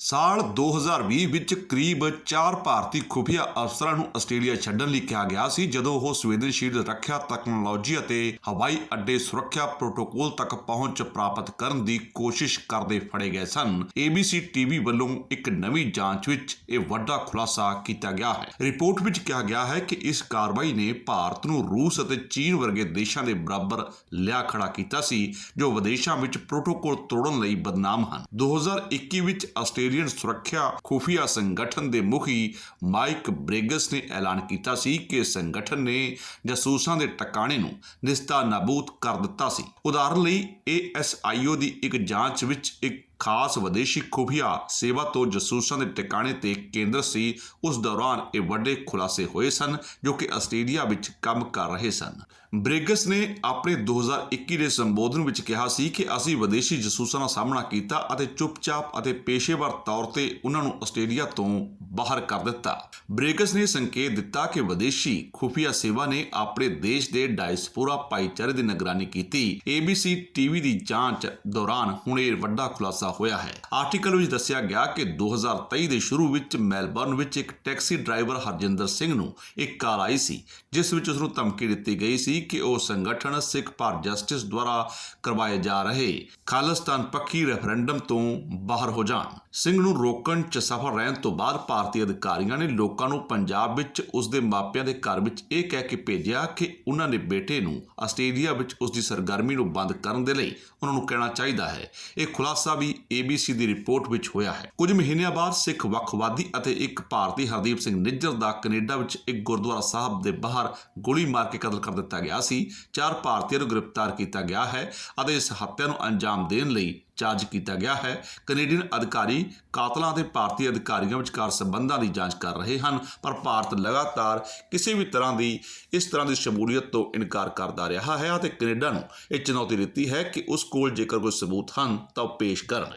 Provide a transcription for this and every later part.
ਸਾਲ 2020 ਵਿੱਚ ਕਰੀਬ 4 ਭਾਰਤੀ ਖੁਫੀਆ ਅਫਸਰਾਂ ਨੂੰ ਆਸਟ੍ਰੇਲੀਆ ਛੱਡਣ ਲਈ ਕਿਹਾ ਗਿਆ ਸੀ, ਜਦੋਂ ਉਹ ਸੰਵੇਦਨਸ਼ੀਲ ਰੱਖਿਆ ਤਕਨਾਲੋਜੀ ਅਤੇ ਹਵਾਈ ਅੱਡੇ ਸੁਰੱਖਿਆ ਪ੍ਰੋਟੋਕੋਲ ਤੱਕ ਪਹੁੰਚ ਪ੍ਰਾਪਤ ਕਰਨ ਦੀ ਕੋਸ਼ਿਸ਼ ਕਰਦੇ ਫੜੇ ਗਏ ਸਨ। ABC ਟੀਵੀ ਵੱਲੋਂ ਇੱਕ ਨਵੀਂ ਜਾਂਚ ਵਿੱਚ ਇਹ ਵੱਡਾ ਖੁਲਾਸਾ ਕੀਤਾ ਗਿਆ ਹੈ। ਰਿਪੋਰਟ ਵਿੱਚ ਕਿਹਾ ਗਿਆ ਹੈ ਕਿ ਇਸ ਕਾਰਵਾਈ ਨੇ ਭਾਰਤ ਨੂੰ ਰੂਸ ਅਤੇ ਚੀਨ ਵਰਗੇ ਦੇਸ਼ਾਂ ਦੇ ਬਰਾਬਰ ਲਿਆ ਖੜਾ ਕੀਤਾ ਸੀ, ਜੋ ਵਿਦੇਸ਼ਾਂ ਵਿੱਚ ਪ੍ਰੋਟੋਕੋਲ ਤੋੜਨ ਲਈ ਬਦਨਾਮ ਹਨ। 2021 ਵਿੱਚ ਆਸਟ੍ਰੇਲੀਅਨ ਸੁਰੱਖਿਆ ਖੁਫੀਆ ਸੰਗਠਨ ਦੇ ਮੁਖੀ ਮਾਈਕ ਬ੍ਰੇਗਸ ਨੇ ਐਲਾਨ ਕੀਤਾ ਸੀ ਕਿ ਸੰਗਠਨ ਨੇ ਜਾਸੂਸਾਂ ਦੇ ਟਿਕਾਣੇ ਨੂੰ ਨਿਸਤਾ ਨਾਬੂਦ ਕਰ ਦਿੱਤਾ ਸੀ। ਉਦਾਹਰਨ ਲਈ ASIO ਦੀ ਇੱਕ ਜਾਂਚ ਵਿੱਚ ਇੱਕ ਖਾਸ ਵਿਦੇਸ਼ੀ ਖੁਫੀਆ ਸੇਵਾ ਤੋਂ ਜਸੂਸਾਂ ਦੇ ਟਿਕਾਣੇ ਤੇ ਕੇਂਦਰ ਸੀ, ਉਸ ਦੌਰਾਨ ਇਹ ਵੱਡੇ ਖੁਲਾਸੇ ਹੋਏ ਸਨ, ਜੋ ਕਿ ਆਸਟ੍ਰੇਲੀਆ ਵਿੱਚ ਕੰਮ ਕਰ ਰਹੇ ਸਨ। ਬ੍ਰਿਗਸ ਨੇ ਆਪਣੇ 2021 ਦੇ ਸੰਬੋਧਨ ਵਿੱਚ ਕਿਹਾ ਸੀ ਕਿ ਅਸੀਂ ਵਿਦੇਸ਼ੀ ਜਸੂਸਾਂ ਦਾ ਸਾਹਮਣਾ ਕੀਤਾ ਅਤੇ ਚੁੱਪਚਾਪ ਅਤੇ ਪੇਸ਼ੇਵਰ ਤੌਰ ਤੇ ਉਹਨਾਂ ਨੂੰ ਆਸਟ੍ਰੇਲੀਆ ਤੋਂ ਬਾਹਰ ਕਰ ਦਿੱਤਾ। ਬ੍ਰਿਗਸ ਨੇ ਸੰਕੇਤ ਦਿੱਤਾ ਕਿ ਵਿਦੇਸ਼ੀ ਖੁਫੀਆ ਸੇਵਾ ਨੇ ਆਪਣੇ ਦੇਸ਼ ਦੇ ਡਾਇਸਪੋਰਾ ਭਾਈਚਾਰੇ ਦੀ ਨਿਗਰਾਨੀ ਕੀਤੀ। ABC ਟੀਵੀ ਦੀ ਜਾਂਚ ਦੌਰਾਨ ਹੁਣ ਇਹ ਵੱਡਾ ਖੁਲਾਸਾ ਹੋਇਆ ਹੈ। ਆਰਟੀਕਲ ਵਿੱਚ ਦੱਸਿਆ ਗਿਆ ਕਿ 2023 ਦੇ ਸ਼ੁਰੂ ਵਿੱਚ ਮੈਲਬਰਨ ਵਿੱਚ ਇੱਕ ਟੈਕਸੀ ਡਰਾਈਵਰ ਹਰਜਿੰਦਰ ਸਿੰਘ ਨੂੰ ਇੱਕ ਕਾਲ ਆਈ ਸੀ, ਜਿਸ ਵਿੱਚ ਉਸ ਨੂੰ ਧਮਕੀ ਦਿੱਤੀ ਗਈ ਸੀ ਕਿ ਉਹ ਸੰਗਠਨ ਸਿੱਖ ਭਾਰਤ ਜਸਟਿਸ ਦੁਆਰਾ ਕਰਵਾਏ ਜਾ ਰਹੇ ਖਾਲਿਸਤਾਨ ਪੱਖੀ ਰੈਫਰੈਂਡਮ ਤੋਂ ਬਾਹਰ ਹੋ ਜਾਣ। ਸਿੰਘ ਨੂੰ ਰੋਕਣ 'ਚ ਸਫਲ ਰਹਿਣ ਤੋਂ ਬਾਅਦ ਭਾਰਤੀ ਅਧਿਕਾਰੀਆਂ ਨੇ ਲੋਕਾਂ ਨੂੰ ਪੰਜਾਬ ਵਿੱਚ ਉਸ ਦੇ ਮਾਪਿਆਂ ਦੇ ਘਰ ਵਿੱਚ ਇਹ ਕਹਿ ਕੇ ਭੇਜਿਆ ਕਿ ਉਹਨਾਂ ਦੇ ਬੇਟੇ ਨੂੰ ਆਸਟ੍ਰੇਲੀਆ ਵਿੱਚ ਉਸ ਦੀ ਸਰਗਰਮੀ ਨੂੰ ਬੰਦ ਕਰਨ ਦੇ ਲਈ ਉਹਨਾਂ ਨੂੰ ਕਹਿਣਾ ਚਾਹੀਦਾ ਹੈ। ਇਹ ਖੁਲਾਸਾ ਵੀ ABC ਦੀ ਰਿਪੋਰਟ ਵਿੱਚ ਹੋਇਆ ਹੈ। ਕੁਝ ਮਹੀਨਿਆਂ ਬਾਅਦ ਸਿੱਖ ਵੱਖਵਾਦੀ ਅਤੇ ਇੱਕ ਭਾਰਤੀ ਹਰਦੀਪ ਸਿੰਘ ਨਿੱਜਰ ਦਾ ਕੈਨੇਡਾ ਵਿੱਚ ਇੱਕ ਗੁਰਦੁਆਰਾ ਸਾਹਿਬ ਦੇ ਬਾਹਰ ਗੋਲੀ ਮਾਰ ਕੇ ਕਤਲ ਕਰ ਦਿੱਤਾ ਗਿਆ ਸੀ। ਚਾਰ ਭਾਰਤੀਆਂ ਨੂੰ ਗ੍ਰਿਫਤਾਰ ਕੀਤਾ ਗਿਆ ਹੈ ਅਤੇ ਇਸ ਹੱਤਿਆ ਨੂੰ ਅੰਜਾਮ ਦੇਣ ਲਈ ਚਾਰਜ ਕੀਤਾ ਗਿਆ ਹੈ। ਕੈਨੇਡੀਅਨ ਅਧਿਕਾਰੀ ਕਾਤਲਾਂ ਅਤੇ ਭਾਰਤੀ ਅਧਿਕਾਰੀਆਂ ਵਿਚਕਾਰ ਸਬੰਧਾਂ ਦੀ ਜਾਂਚ ਕਰ ਰਹੇ ਹਨ, ਪਰ ਭਾਰਤ ਲਗਾਤਾਰ ਕਿਸੇ ਵੀ ਤਰ੍ਹਾਂ ਦੀ, ਇਸ ਤਰ੍ਹਾਂ ਦੀ ਸ਼ਮੂਲੀਅਤ ਤੋਂ ਇਨਕਾਰ ਕਰਦਾ ਰਿਹਾ ਹੈ ਅਤੇ ਕੈਨੇਡਾ ਨੂੰ ਇਹ ਚੁਣੌਤੀ ਦਿੱਤੀ ਹੈ ਕਿ ਉਸ ਕੋਲ ਜੇਕਰ ਕੋਈ ਸਬੂਤ ਹਨ, ਤਾਂ ਉਹ ਪੇਸ਼ ਕਰਨ।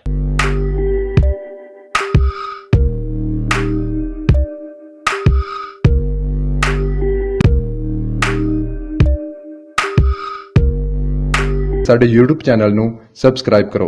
ਸਾਡੇ YouTube ਚੈਨਲ ਨੂੰ ਸਬਸਕ੍ਰਾਈਬ ਕਰੋ।